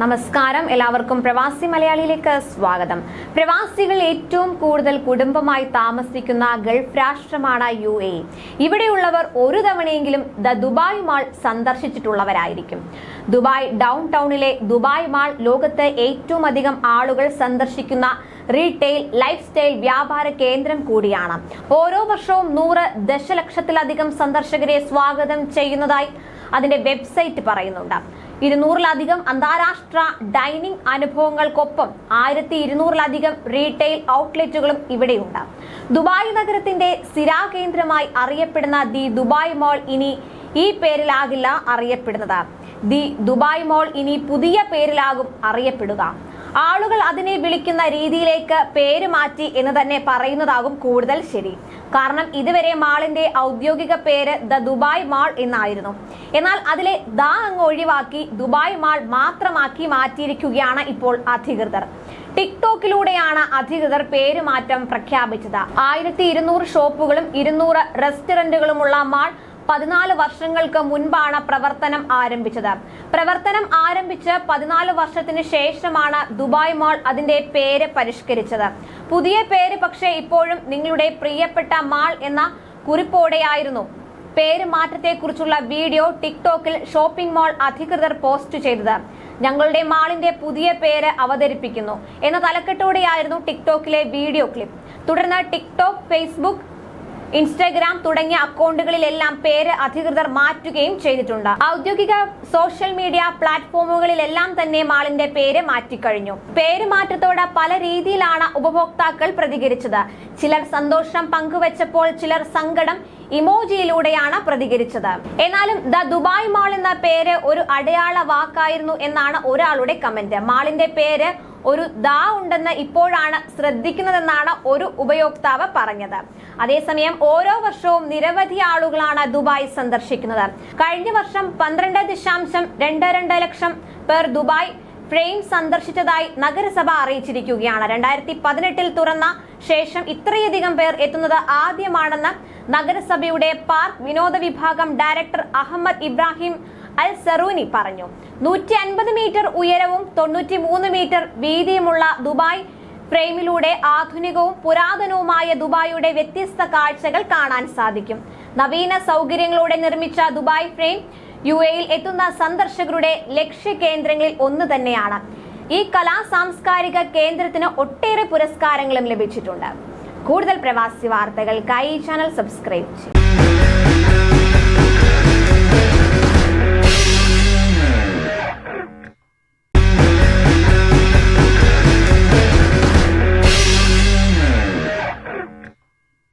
നമസ്കാരം. എല്ലാവർക്കും പ്രവാസി മലയാളിയിലേക്ക് സ്വാഗതം. പ്രവാസികൾ ഏറ്റവും കൂടുതൽ കുടുംബമായി താമസിക്കുന്ന ഗൾഫ് രാഷ്ട്രമാണ് യു എ. ഇവിടെയുള്ളവർ ഒരു തവണയെങ്കിലും ദ ദുബായ് മാൾ സന്ദർശിച്ചിട്ടുള്ളവരായിരിക്കും. ദുബായ് ഡൗൺ ടൗണിലെ ദുബായ് മാൾ ലോകത്ത് ഏറ്റവും അധികം ആളുകൾ സന്ദർശിക്കുന്ന റീറ്റെയിൽ ലൈഫ് സ്റ്റൈൽ വ്യാപാര കേന്ദ്രം കൂടിയാണ്. ഓരോ വർഷവും നൂറ് ദശലക്ഷത്തിലധികം സന്ദർശകരെ സ്വാഗതം ചെയ്യുന്നതായി അതിന്റെ വെബ്സൈറ്റ് പറയുന്നുണ്ട്. ഇരുന്നൂറിലധികം അന്താരാഷ്ട്ര ഡൈനിങ് അനുഭവങ്ങൾക്കൊപ്പം ആയിരത്തി ഇരുന്നൂറിലധികം റീറ്റെയിൽ ഔട്ട്ലെറ്റുകളും ഇവിടെയുണ്ട്. ദുബായ് നഗരത്തിന്റെ സിരാ കേന്ദ്രമായി അറിയപ്പെടുന്ന ദി ദുബായ് മോൾ ഇനി ഈ പേരിലാകില്ല അറിയപ്പെടുന്നത്. ദി ദുബായ് മോൾ ഇനി പുതിയ പേരിലാകും അറിയപ്പെടുക. ആളുകൾ അതിനെ വിളിക്കുന്ന രീതിയിലേക്ക് പേര് മാറ്റി എന്ന് തന്നെ പറയുന്നതാകും കൂടുതൽ ശരി. കാരണം ഇതുവരെ മാളിന്റെ ഔദ്യോഗിക പേര് ദ ദുബായ് മാൾ എന്നായിരുന്നു. എന്നാൽ അതിലെ ദ അങ്ങ് ഒഴിവാക്കി ദുബായ് മാൾ മാത്രമാക്കി മാറ്റിയിരിക്കുകയാണ് ഇപ്പോൾ അധികൃതർ. ടിക്ടോക്കിലൂടെയാണ് അധികൃതർ പേരുമാറ്റം പ്രഖ്യാപിച്ചത്. ആയിരത്തി ഇരുന്നൂറ് ഷോപ്പുകളും ഇരുന്നൂറ് റെസ്റ്റോറന്റുകളുമുള്ള മാൾ പതിനാല് വർഷങ്ങൾക്ക് മുൻപാണ് പ്രവർത്തനം ആരംഭിച്ചത്. പ്രവർത്തനം ആരംഭിച്ച് പതിനാല് വർഷത്തിന് ശേഷമാണ് ദുബായ് മാൾ അതിന്റെ പേര് പരിഷ്കരിച്ചത്. പുതിയ പേര് പക്ഷേ ഇപ്പോഴും നിങ്ങളുടെ പ്രിയപ്പെട്ട മാൾ എന്ന കുറിപ്പോടെയായിരുന്നു. പേര് മാറ്റത്തെക്കുറിച്ചുള്ള വീഡിയോ ടിക്ടോക്കിൽ ഷോപ്പിംഗ് മാൾ അധികൃതർ പോസ്റ്റ് ചെയ്തത്. ഞങ്ങളുടെ മാളിന്റെ പുതിയ പേര് അവതരിപ്പിക്കുന്നു. എന്ന തലക്കെട്ടോടെയായിരുന്നു ടിക്ടോക്കിലെ വീഡിയോ ക്ലിപ്പ്. തുടർന്ന് ടിക്ടോക്ക് ഫേസ്ബുക്ക് ഇൻസ്റ്റാഗ്രാം തുടങ്ങിയ അക്കൗണ്ടുകളിലെല്ലാം പേര് അധികൃതർ മാറ്റുകയും ചെയ്തിട്ടുണ്ട്. ഔദ്യോഗിക സോഷ്യൽ മീഡിയ പ്ലാറ്റ്ഫോമുകളിലെല്ലാം തന്നെ മാളിന്റെ പേര് മാറ്റിക്കഴിഞ്ഞു. പേര് മാറ്റത്തോടെ പല രീതിയിലാണ് ഉപഭോക്താക്കൾ പ്രതികരിച്ചത്. ചിലർ സന്തോഷം പങ്കുവച്ചപ്പോൾ ചിലർ സങ്കടം ഇമോജിയിലൂടെയാണ് പ്രതികരിച്ചത്. എന്നാലും ദ ദുബായ് മാൾ എന്ന പേര് ഒരു അടയാള വാക്കായിരുന്നു എന്നാണ് ഒരാളുടെ കമന്റ്. മാളിന്റെ പേര് ഒരു ദാ ഉണ്ടെന്ന് ഇപ്പോഴാണ് ശ്രദ്ധിക്കുന്നതെന്നാണ് ഒരു ഉപയോക്താവ് പറഞ്ഞത്. അതേസമയം ഓരോ വർഷവും നിരവധി ആളുകളാണ് ദുബായ് സന്ദർശിക്കുന്നത്. കഴിഞ്ഞ വർഷം പന്ത്രണ്ട് ദശാംശം രണ്ട് രണ്ട് ലക്ഷം പേർ ദുബായ് ഫ്രെയിം സന്ദർശിച്ചതായി നഗരസഭ അറിയിച്ചിരിക്കുകയാണ്. രണ്ടായിരത്തി പതിനെട്ടിൽ തുറന്ന ശേഷം ഇത്രയധികം പേർ എത്തുന്നത് ആദ്യമാണെന്ന് നഗരസഭയുടെ പാർക്ക് വിനോദ വിഭാഗം director Ahmed Ibrahim Al Zarooni പറഞ്ഞു. നൂറ്റി അൻപത് മീറ്റർ ഉയരവും തൊണ്ണൂറ്റി മൂന്ന് മീറ്റർ വീതിയുമുള്ള ദുബായ് ഫ്രെയിമിലൂടെ ആധുനികവും പുരാതനവുമായ ദുബായിയുടെ വ്യത്യസ്ത കാഴ്ചകൾ കാണാൻ സാധിക്കും. നവീന സൗകര്യങ്ങളോടെ നിർമ്മിച്ച ദുബായ് ഫ്രെയിം യു എയിൽ എത്തുന്ന സന്ദർശകരുടെ ലക്ഷ്യ കേന്ദ്രങ്ങളിൽ ഒന്ന് തന്നെയാണ്. ഈ കലാ സാംസ്കാരിക കേന്ദ്രത്തിന് ഒട്ടേറെ പുരസ്കാരങ്ങളും ലഭിച്ചിട്ടുണ്ട്. കൂടുതൽ പ്രവാസി വാർത്തകൾക്കായി ചാനൽ സബ്സ്ക്രൈബ് ചെയ്യും.